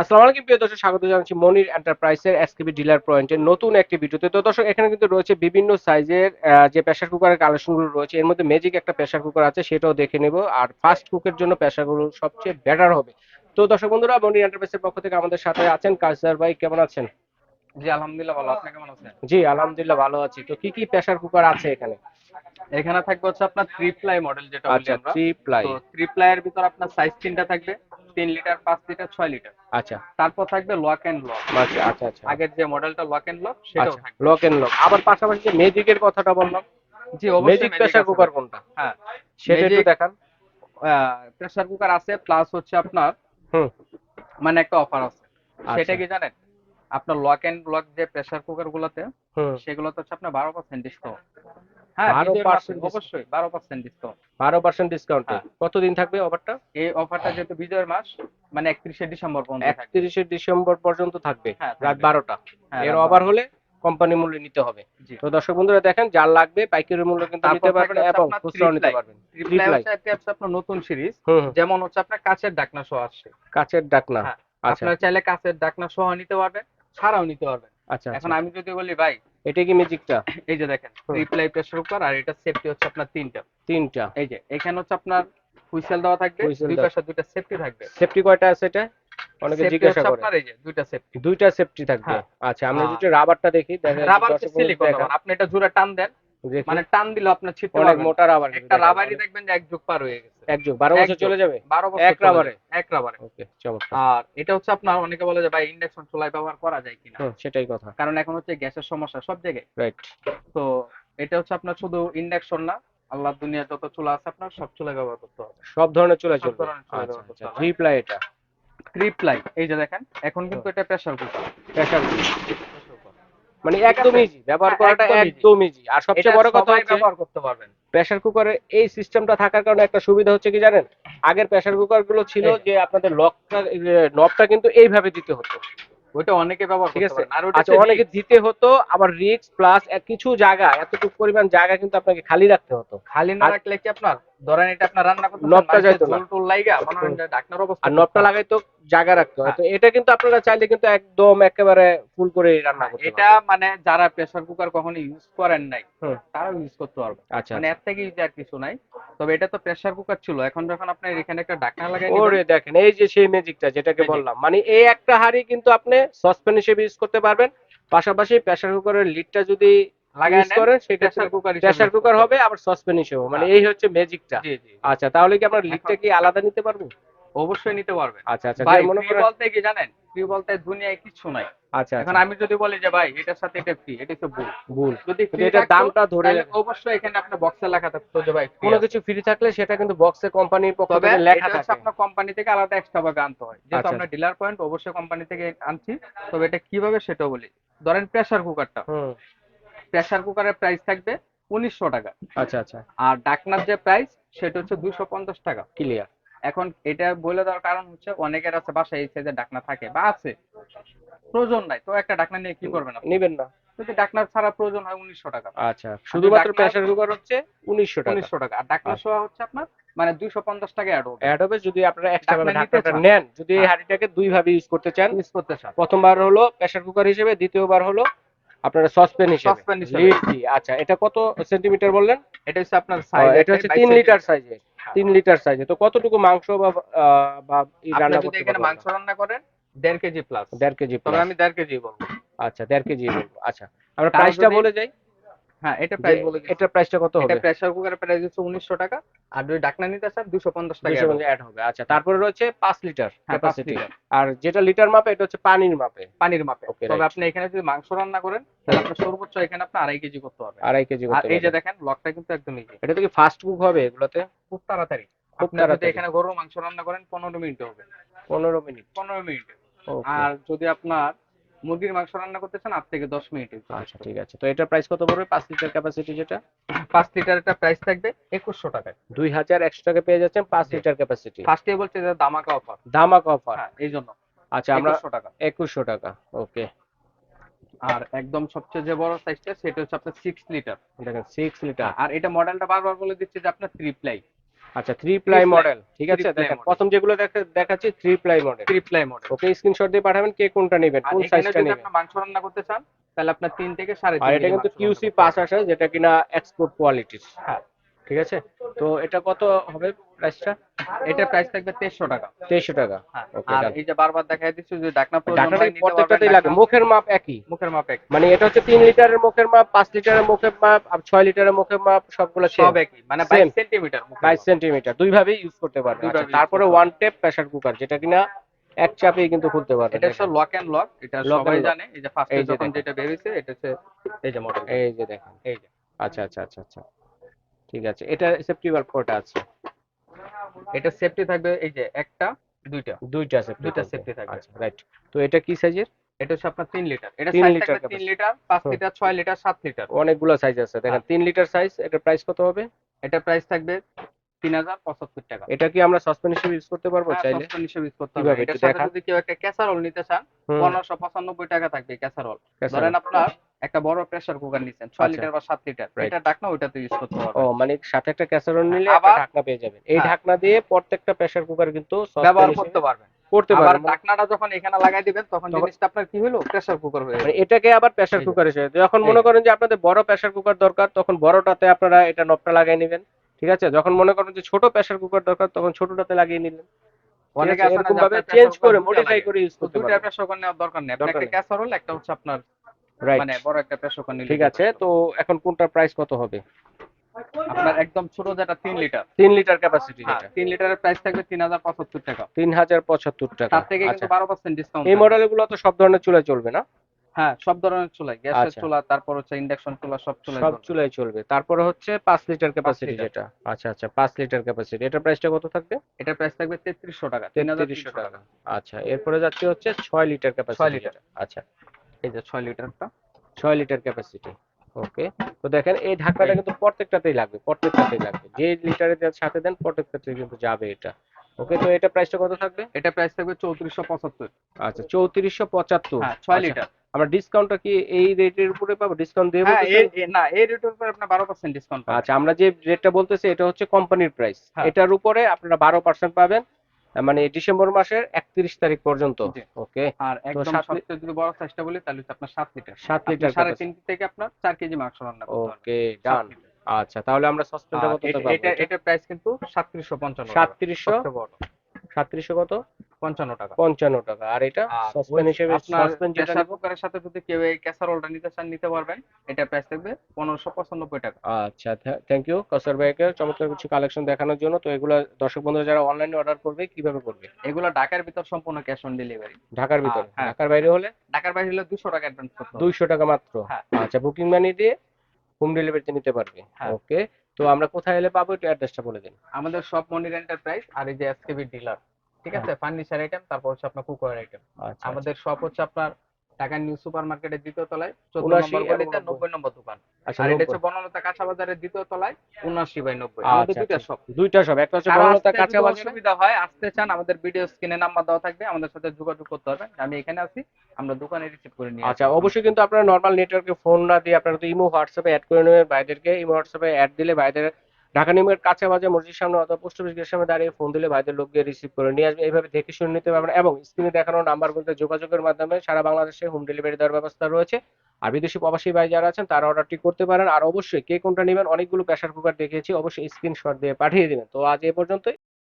আসসালামু আলাইকুম প্রিয় দর্শক স্বাগত জানাচ্ছি মনির এন্টারপ্রাইজের এসকেবি ডিলার পয়েন্টের নতুন একটি ভিডিওতে তো। দর্শক এখানে কিন্তু রয়েছে বিভিন্ন সাইজের যে প্রেসার কুকারের কালেকশনগুলো রয়েছে এর মধ্যে ম্যাজিক একটা প্রেসার কুকার আছে সেটাও দেখে নেব। আর ফাস্ট কুকের জন্য প্রেসারগুলো সবচেয়ে বেটার হবে। তো দর্শক বন্ধুরা মনির এন্টারপ্রাইজের পক্ষ থেকে আমাদের সাথে আছেন কাজদার ভাই কেমন আছেন? জি আলহামদুলিল্লাহ ভালো। আপনি কেমন আছেন? জি আলহামদুলিল্লাহ ভালো আছি। তো কি কি প্রেসার কুকার আছে এখানে? এখানে থাকবে হচ্ছে আপনার থ্রি প্লাই মডেল যেটা বলি আচ্ছা আমরা। থ্রি প্লাই তো থ্রি প্লাই এর ভিতর আপনার সাইজ তিনটা থাকবে। তিন লিটার পাঁচ লিটার ছয় লিটার আচ্ছা। তারপর থাকবে লক এন্ড লক আচ্ছা আচ্ছা আচ্ছা। আগের যে মডেলটা লক এন্ড লক সেটাও থাকবে। লক এন্ড লক আবার পাশাপাশি যে ম্যাজিকের কথাটা বললাম জি ম্যাজিক অবশ্যই প্রেসার কুকার কোনটা? হ্যাঁ। সেটা একটু দেখান। প্রেসার কুকার আছে প্লাস হচ্ছে আপনার হুম। মানে একটা অফার আছে। আচ্ছা। সেটা কি জানেন? আপনার লক এন্ড লক যে প্রেসার কুকার গুলোতে সেগুলোতে হচ্ছে আপনার বারো পার্সেন্ট ডিসকাউন্ট হ্যাঁ 12% বিজয়ের মাসে discount? অবশ্যই বারো পার্সেন্ট ডিসকাউন্ট বারো পার্সেন্ট ডিসকাউন্ট হ্যাঁ। কতদিন থাকবে অফারটা এই অফারটা যেহেতু বিজয়ের মাস মানে একত্রিশে ডিসেম্বর পর্যন্ত একত্রিশে ডিসেম্বর পর্যন্ত থাকবে হ্যাঁ, রাত বারোটা। এর ওভার হলে কোম্পানি মূল্য নিতে হবে। জি। তো দর্শক বন্ধুরা দেখেন যার লাগবে পাইকারি মূল্য কিন্তু নিতে পারবেন এবং আপনার খুচরাও নিতে পারবেন। নতুন সিরিজ। যেমন হচ্ছে আপনার কাচের ডাকনা সহ আসছে। কাচের ডাকনা। আচ্ছা। চাইলে কাচের ডাকনা সহ নিতে পারবেন ছাড়াও নিতে পারবেন। আচ্ছা এখন আচ্ছা। আমি যদি বলি ভাই এটা কি ম্যাজিকটা এই যে দেখেন রিপ্লাইটা শুরু কর আর এটা সেফটি হচ্ছে আপনার তিনটা। তিনটা। এই যে এখানে হচ্ছে আপনার হুইসেল দেওয়া থাকবে দুই। পাশে দুইটা সেফটি থাকবে। সেফটি কয়টা আছে এটা? অনেকে জিজ্ঞাসা করে। আপনার এই যে দুইটা সেফটি দুইটা সেফটি থাকবে। হ্যাঁ। আচ্ছা আমরা হ্যাঁ। যদি রাবারটা দেখি দেখেন রাবার সিলিকন আপনি এটা জোরে টান দেন। মানে টান দিলে আপনার ছিটতে অনেক মোটা রাবার একটা রাবারই দেখবেন যে এক যুগ পার হয়ে গেছে। এক যুগ বারো এক বছর চলে যাবে? বারো বছর এক রাবারে? এক রাবারে ওকে চমৎকার। আর এটা হচ্ছে আপনার অনেকে বলে যে ভাই ইন্ডাকশন চুলায় ব্যবহার করা যায় কিনা? সেটাই কথা। কারণ এখন হচ্ছে গ্যাসের সমস্যা সব জায়গায়। রাইট তো এটা হচ্ছে আপনার শুধু ইন্ডাকশন না আল্লাহ দুনিয়া যত চুলা আছে আপনার সব চুলায় ব্যবহার করতে হবে। সব ধরনের চলে চলবে। আচ্ছা আচ্ছা থ্রি প্লাই এটা। ট্রিপ্লাই এই যে দেখেন এখন কিন্তু এটা প্রেসার কুকার প্রেসার মানে একদম ইজি ব্যবহার হ্যাঁ, করাটা একদম ইজি আর সবচেয়ে বড় কথা হচ্ছে ব্যবহার করতে পারবেন। প্রেসার কুকারে এই সিস্টেমটা থাকার কারণে একটা সুবিধা হচ্ছে কি জানেন? আগের প্রেসার কুকারগুলো ছিল যে। যে আপনাদের লকটা নবটা কিন্তু এইভাবে দিতে হতো। ওইটা অনেকে ব্যবহার ঠিক আছে? আর আচ্ছা অনেকে দিতে হতো আবার রিক্স প্লাস কিছু জায়গা এতটুকু পরিমাণ জায়গা কিন্তু আপনাকে খালি রাখতে হতো। খালি না রাখলে কি আপনার ধরেন এটা আপনার রান্না করতে নবটা যাইতো না। টোল লাইগা মনে হয় ডাকনার অবস্থা আর নবটা লাগাই তো জায়গা রাখতে। হয়। তো এটা কিন্তু আপনারা চাইলে কিন্তু একদম একেবারে ফুল করে রান্না করতে এটা মানে যারা প্রেসার কুকার কখনো ইউজ করেন নাই। তারাও ইউজ করতে পারবে। আচ্ছা মানে এর থেকে ইউজ আর কিছু নাই। তবে এটা তো প্রেসার কুকার ছিল এখন যখন আপনার এখানে একটা ডাকনা লাগাই ওরে দেখেন এই যে সেই ম্যাজিকটা যেটাকে বললাম মানে এই একটা হাড়ি কিন্তু আপনি সসপ্যান হিসেবে ইউজ করতে পারবেন। পাশাপাশি প্রেসার কুকারের লিডটা যদি ইউজ প্রেসার কুকার হবে আবার সসপ্যান হিসেবে মানে হ্যাঁ। এই হচ্ছে ম্যাজিকটা আচ্ছা তাহলে কি আপনার লিডটা কি আলাদা নিতে পারব? অবশ্যই নিতে পারবেন। আচ্ছা আচ্ছা ভাই মনে করেন বলতে কি জানেন? ফ্রি বলতে দুনিয়ায় কিছু নাই। আচ্ছা এখন আচ্ছা। আমি যদি বলি যে ভাই এটার সাথে এটা ফ্রি এটা তো ভুল। ভুল। যদি থাকতো, দামটা ধরে অবশ্যই এখানে আপনার বক্সে লেখা থাকতো যে ভাই কোনো কিছু ফ্রি থাকলে সেটা কিন্তু বক্সে কোম্পানির পক্ষ থেকে লেখা থাকে। আপনার কোম্পানি থেকে আলাদা এক্সট্রা ভাবে আনতে হয়। যেহেতু আচ্ছা। আপনার ডিলার পয়েন্ট অবশ্যই কোম্পানি থেকে আনছি। তবে এটা কীভাবে সেটাও বলি। ধরেন প্রেসার কুকারটা প্রেসার কুকারের প্রাইস থাকবে উনিশশো টাকা। আচ্ছা আচ্ছা। আর ডাকনার যে প্রাইস সেটা হচ্ছে দুইশো পঞ্চাশ টাকা। ক্লিয়ার এখন এটা বলে দেওয়ার কারণ হচ্ছে অনেকের আছে বাসায় এই সাইজের ডাকনা থাকে বা আছে। প্রয়োজন নাই তো একটা ডাকনা নিয়ে কি করবেন আপনি? নেবেন না। যদি ডাকনার ছাড়া প্রয়োজন হয় উনিশশো টাকা। আচ্ছা শুধুমাত্র প্রেসার কুকার হচ্ছে উনিশশো টাকা। উনিশশো টাকা। আর ডাকনা আচ্ছা। সহ হচ্ছে আপনার মানে দুইশো পঞ্চাশ টাকা অ্যাড হবে। অ্যাড হবে যদি আপনারা এক্সট্রা ভাবে ঢাকনাটা নেন যদি এই হ্যাঁ। হাঁড়িটাকে দুই ভাবে ইউজ করতে চান ইউজ করতে চান। প্রথমবার হলো প্রেসার কুকার হিসেবে দ্বিতীয়বার হলো আপনারা সসপ্যান হিসেবে। সসপ্যান হিসেবে। আচ্ছা এটা কত সেন্টিমিটার বললেন? এটা হচ্ছে আপনার সাইজ এটা হচ্ছে 3 লিটার সাইজে 3 লিটার সাইজে তো কতটুকু মাংস বা বা এই রান্না করতে এখানে মাংস রান্না করেন 1.5 কেজি প্লাস 1.5 কেজি তবে। আমি 1.5 কেজি বলব। আচ্ছা 1.5 কেজি বলব। আচ্ছা আমরা প্রাইসটা বলে যাই। হ্যাঁ এটা প্রাইস বলে এটা প্রাইসটা কত এটা প্রেসার কুকারের প্রাইস হচ্ছে টাকা আর যদি ডাকনা নিতে টাকা অ্যাড হবে। আচ্ছা তারপরে রয়েছে লিটার হ্যাঁ, ক্যাপাসিটি আর যেটা লিটার মাপে এটা হচ্ছে পানির মাপে। পানির মাপে। তবে আপনি এখানে যদি মাংস রান্না করেন তাহলে সর্বোচ্চ এখানে আপনি আড়াই কেজি করতে পারবেন আড়াই কেজি আর এই যে দেখেন লকটা কিন্তু একদম ইজি এটা তো কি ফাস্ট কুক হবে এগুলোতে? খুব তাড়াতাড়ি। খুব তাড়াতাড়ি। এখানে গরুর মাংস রান্না করেন পনেরো মিনিটে হবে। পনেরো মিনিট। পনেরো মিনিটে। Okay, আর যদি আপনার মুরগির মাংস রান্না করতে চান আট থেকে দশ মিনিটে। আচ্ছা ঠিক আছে। তো এটার প্রাইস কত পড়বে? পাঁচ লিটার ক্যাপাসিটি যেটা? পাঁচ লিটার একটা প্রাইস থাকবে একুশশো টাকায়। দুই হাজার একশো টাকা পেয়ে যাচ্ছেন পাঁচ লিটার ক্যাপাসিটি ফার্স্টে বলছে যে দামাকা অফার ধামাক অফার হ্যাঁ এই জন্য। আচ্ছা আমরা একুশশো টাকা। একুশশো টাকা ওকে আর একদম সবচেয়ে যে বড় সাইজটা সেটা হচ্ছে আপনার সিক্স লিটার দেখেন সিক্স লিটার আর এটা মডেলটা বারবার বলে দিচ্ছে যে আপনার থ্রি প্লাই আচ্ছা থ্রি প্লাই মডেল ঠিক আছে? দেখেন প্রথম যেগুলো দেখা- দেখাচ্ছি three ply model three ply model okay screenshot দিয়ে পাঠাবেন কে কোনটা নেবেন কোন সাইজটা নেবেন। আপনি মাংস রান্না করতে চান তাহলে আপনার 3 থেকে সাড়ে আর তিন এটা কিন্তু কিউসি পাস আসে যেটা কিনা এক্সপোর্ট কোয়ালিটির হ্যাঁ। ঠিক আছে? তো এটা কত হবে প্রাইসটা এটা প্রাইস থাকবে তেইশশো টাকা। তেইশশো টাকা। হ্যাঁ Okay, আর এই যে বারবার দেখাই দিচ্ছি যে ডাকনা প্রত্যেকটাতেই লাগে মুখের মাপ একই। মুখের মাপ এক মানে এটা হচ্ছে তিন লিটারের মুখের মাপ পাঁচ লিটারের মুখের মাপ আর ছয় লিটারের মুখের মাপ সবগুলো সব একই মানে Same. বাইশ সেন্টিমিটার বাইশ সেন্টিমিটার দুই ভাবে ইউজ করতে দুইভাবে আচ্ছা, তারপরে ওয়ান টেপ প্রেসার কুকার যেটা কিনা এক চাপেই কিন্তু খুলতে পারবেন। এটা হচ্ছে লক এন্ড লক এটা সবাই জানে। এই যে ফার্স্টে যখন যেটা বেরিয়েছে এটা হচ্ছে এই যে মডেল এই যে দেখেন। এই যে। আচ্ছা আচ্ছা আচ্ছা আচ্ছা। ঠিক আছে এটা সেফটি ভাল্ভ কয়টা আছে? এটা সেফটি থাকবে এই যে একটা দুইটা। দুইটা সেফটি দুইটা সেফটি থাকবে। আচ্ছা রাইট তো এটা কি সাইজের এটা হচ্ছে আপনার তিন লিটার এটা তিন সাইজ লিটার থাকবে তিন লিটার পাঁচ লিটার ছয় লিটার সাত লিটার অনেকগুলো সাইজ আছে। দেখেন হ্যাঁ। তিন লিটার সাইজ এটা প্রাইস কত হবে? এটা প্রাইস থাকবে তিন হাজার পঁচাত্তর টাকা। এটা কি আমরা সসপেন হিসেবে ইউজ করতে পারব হ্যাঁ, চাইলে? হিসেবে use করতে একটু এটার সাথে যদি কেউ একটা ক্যাসারোল নিতে চান হুম, পনেরোশো পঁচানব্বই টাকা থাকবে ক্যাসারোল। ধরেন আপনার একটা বড় প্রেসার কুকার ছয় আচ্ছা। লিটার বা সাত লিটার। Right. এটা ডাকনা ওইটাতে ইউজ করতে ও মানে সাথে একটা ক্যাসারোল নিলে একটা ঢাকনা পেয়ে যাবেন। এই হ্যাঁ। ঢাকনা দিয়ে প্রত্যেকটা প্রেসার কুকার কিন্তু ব্যবহার করতে পারবেন। করতে পারবেন। ঢাকনাটা যখন এখানে লাগাই দিবেন তখন জিনিসটা আপনার কি হলো? প্রেসার কুকার হয়ে মানে এটাকে আবার প্রেসার কুকার হিসেবে যখন মনে করেন যে আপনাদের বড় প্রেসার কুকার দরকার তখন বড়টাতে আপনারা এটা নবটা লাগিয়ে নেবেন। ঠিক আছে? যখন মনে করেন যে ছোট প্রেসার কুকার দরকার তখন ছোটটাতে লাগিয়ে নিলেন। অনেকে এরকম ভাবে চেঞ্জ করে মডিফাই করে ইউজ করতে পারবেন। প্রেসার কুকার নেওয়ার দরকার নেই। একটা ক্যাসারোল একটা হচ্ছে আপনার মানে বড় একটা প্রেসার কুকার নিলে ঠিক আছে? তো এখন কোনটা প্রাইস কত হবে? আপনার একদম ছোট যেটা তিন লিটার তিন লিটার ক্যাপাসিটি যেটা। তিন লিটারের প্রাইস থাকবে তিন হাজার পঁচাত্তর টাকা। তিন হাজার পঁচাত্তর টাকা। তার থেকে আচ্ছা। কিন্তু বারো পার্সেন্ট ডিসকাউন্ট এই মডেলগুলো তো সব ধরনের চুলায় চলবে না? হ্যাঁ সব ধরনের চুলাই। গ্যাসের আচ্ছা। চুলা তারপর হচ্ছে ইন্ডাকশন চুলা সব চুলাই সব চুলায় চলবে। তারপরে হচ্ছে পাঁচ লিটার ক্যাপাসিটি যেটা। আচ্ছা আচ্ছা পাঁচ লিটার ক্যাপাসিটি এটার প্রাইসটা কত থাকবে? এটার প্রাইস থাকবে তেত্রিশশো টাকা তিন হাজার তেত্রিশশো টাকা। আচ্ছা এরপরে যাচ্ছে হচ্ছে ছয় লিটার ক্যাপাসিটি লিটার। আচ্ছা। এই যে ছয় লিটারটা। ছয় লিটার ক্যাপাসিটি ওকে। তো দেখেন এই ঢাকনাটা কিন্তু প্রত্যেকটাতেই লাগবে প্রত্যেকটাতেই লাগবে। যে লিটারের সাথে দেন প্রত্যেকটাতেই কিন্তু যাবে এটা। ওকে তো এটা প্রাইসটা কত থাকবে? এটা প্রাইস থাকবে চৌত্রিশশো পঁচাত্তর। আচ্ছা চৌত্রিশশো পঁচাত্তর। হ্যাঁ ছয় আচ্ছা, লিটার। আমরা ডিসকাউন্টটা কি এই রেটের উপরে পাবো? ডিসকাউন্ট দিয়ে হ্যাঁ না এই রেটের উপর আপনার বারো পার্সেন্ট ডিসকাউন্ট আচ্ছা আমরা যে রেটটা বলতেছি এটা হচ্ছে কোম্পানির প্রাইস হ্যাঁ। এটার উপরে আপনারা বারো পার্সেন্ট পাবেন মানে ডিসেম্বর মাসের একত্রিশ তারিখ পর্যন্ত। ওকে? আর একদম সবচেয়ে যদি বড় সাইজটা বলি তাহলে আপনার সাত লিটার সাত লিটার সাড়ে তিন থেকে আপনার চার কেজি মাংস রান্না ওকে ডান আচ্ছা তাহলে আমরা সসপেনটা কত এটা- এটা প্রাইস কিন্তু সাতত্রিশশো পঞ্চান্ন সাতত্রিশশো কত? পঞ্চান্ন টাকা। পঞ্চান্ন টাকা। আর এটা আর হিসেবে আপনার যেটা কুকারের সাথে যদি কেউ এই ক্যাসারোলটা নিতে চান নিতে পারবেন। এটা প্রাইস থাকবে পনেরোশো পঁচানব্বই টাকা। আচ্ছা থ্যাংক ইউ কসার ভাইকে চমৎকার কিছু কালেকশন দেখানোর জন্য। তো এগুলো দর্শক বন্ধুরা যারা অনলাইনে অর্ডার করবে কীভাবে করবে? এগুলো ঢাকার ভিতর সম্পূর্ণ ক্যাশ অন ডেলিভারি ঢাকার ভিতরে? হ্যাঁ। ঢাকার বাইরে হলে? ঢাকার বাইরে হলে দুশো টাকা অ্যাডভান্স করতে দুইশো টাকা মাত্র? হ্যাঁ। আচ্ছা বুকিং মানি দিয়ে হোম ডেলিভারিতে নিতে পারবে। হ্যাঁ। ওকে তো আমরা কোথায় এলে পাবো একটু অ্যাড্রেসটা বলে দিন। আমাদের সব মনির এন্টারপ্রাইজ আর এই যে এসকেবি ডিলার ঠিক আছে? ফার্নিচার আইটেম তারপর হচ্ছে আপনার কুকার আইটেম আচ্ছা আমাদের সব হচ্ছে আপনার ঢাকা নিউ সুপার মার্কেটের দ্বিতীয় তলায় চোদ্দ নম্বর গলিতে নব্বই। নম্বর দোকান। আচ্ছা আর এটা হচ্ছে বনলতা কাঁচা বাজারের দ্বিতীয় তলায় উনআশি বাই নব্বই। আচ্ছা, আমাদের দুইটা আচ্ছা। শপ। দুইটা সব একটা হচ্ছে বনলতা কাঁচা বাজারে অসুবিধা হয় আসতে চান আমাদের ভিডিও স্ক্রিনে নাম্বার দেওয়া থাকবে আমাদের সাথে যোগাযোগ করতে হবে। আমি এখানে আছি আমরা দোকানে রিসিভ করে নিয়ে আচ্ছা অবশ্যই কিন্তু আপনারা নর্মাল নেটওয়ার্কে ফোন না দিয়ে আপনারা তো ইমো হোয়াটসঅ্যাপে অ্যাড করে নেবেন ভাইদেরকে ইমো হোয়াটসঅ্যাপে অ্যাড দিলে ভাইদের ঢাকা নিউমের কাছে মাঝে মসজিদ সামনে অথবা পোস্ট অফিস গেটের সামনে দাঁড়িয়ে ফোন দিলে ভাইদের লোক গিয়ে রিসিভ করে নিয়ে আসবে। এইভাবে দেখে শুনে নিতে পারবেন এবং স্ক্রিনে দেখানো নাম্বারগুলোতে যোগাযোগের মাধ্যমে সারা বাংলাদেশে হোম ডেলিভারি দেওয়ার ব্যবস্থা রয়েছে। আর বিদেশি প্রবাসী ভাই যারা আছেন, তারা অর্ডারটি করতে পারেন। আর অবশ্যই কে কোনটা নেবেন, অনেকগুলো প্রেশার কুকার দেখিয়েছি, অবশ্যই স্ক্রিনশট দিয়ে পাঠিয়ে দিবেন। তো আজ এ পর্যন্তই।